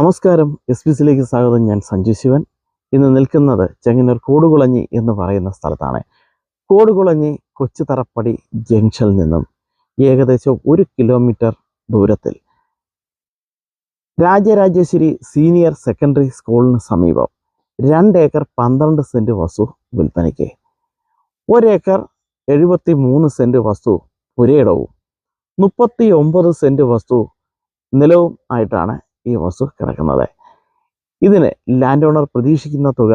നമസ്കാരം. S P സിയിലേക്ക് സ്വാഗതം. ഞാൻ സഞ്ജു ശിവൻ. ഇന്ന് നിൽക്കുന്നത് ചെങ്ങന്നൂർ കോടുകുളഞ്ഞി എന്ന് പറയുന്ന സ്ഥലത്താണ്. കോടുകുളഞ്ഞി കൊച്ചുതറപ്പടി ജംഗ്ഷനിൽ നിന്നും ഏകദേശം ഒരു കിലോമീറ്റർ ദൂരത്തിൽ രാജരാജേശ്വരി സീനിയർ സെക്കൻഡറി സ്കൂളിന് സമീപം രണ്ട് ഏക്കർ പന്ത്രണ്ട് സെന്റ് വസ്തു വിൽപ്പനയ്ക്ക്. ഒരേക്കർ എഴുപത്തി മൂന്ന് സെന്റ് വസ്തു പുരയിടവും മുപ്പത്തി ഒമ്പത് സെന്റ് വസ്തു നിലവും ആയിട്ടാണ് ഈ വസ്തു കിടക്കുന്നത്. ഇതിന് ലാൻഡ് ഓണർ പ്രതീക്ഷിക്കുന്ന തുക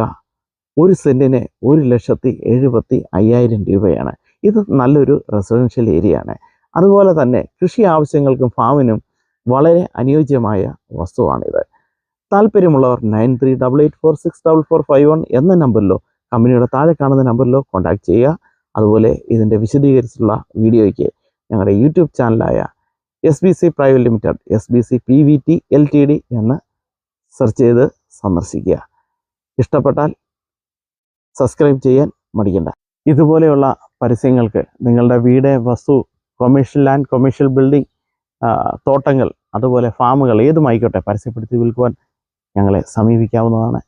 ഒരു സെന്റിന് ഒരു ലക്ഷത്തി എഴുപത്തി അയ്യായിരം രൂപയാണ്. ഇത് നല്ലൊരു റെസിഡൻഷ്യൽ ഏരിയ ആണ്. അതുപോലെ തന്നെ കൃഷി ആവശ്യങ്ങൾക്കും ഫാമിനും വളരെ അനുയോജ്യമായ വസ്തുവാണിത്. താല്പര്യമുള്ളവർ nine three double eight four six double four five one എന്ന നമ്പറിലോ കമ്പനിയുടെ താഴെ കാണുന്ന നമ്പറിലോ കോൺടാക്ട് ചെയ്യുക. അതുപോലെ ഇതിന്റെ വിശദീകരിച്ചുള്ള വീഡിയോയ്ക്ക് ഞങ്ങളുടെ YouTube ചാനലായ S B C private limited S B C P V T L T D എന്ന് സെർച്ച് ചെയ്ത് സന്ദർശിക്കുക. ഇഷ്ടപ്പെട്ടാൽ സബ്സ്ക്രൈബ് ചെയ്യാൻ മടിക്കണ്ട. ഇതുപോലെയുള്ള പരസ്യങ്ങൾക്ക് നിങ്ങളുടെ വീട് വസ്തു കൊമേഴ്ഷ്യൽ ലാൻഡ് കൊമേഴ്ഷ്യൽ ബിൽഡിംഗ് തോട്ടങ്ങൾ അതുപോലെ ഫാമുകൾ ഏതുമായിക്കോട്ടെ പരസ്യപ്പെടുത്തി വിൽക്കുവാൻ ഞങ്ങളെ സമീപിക്കാവുന്നതാണ്.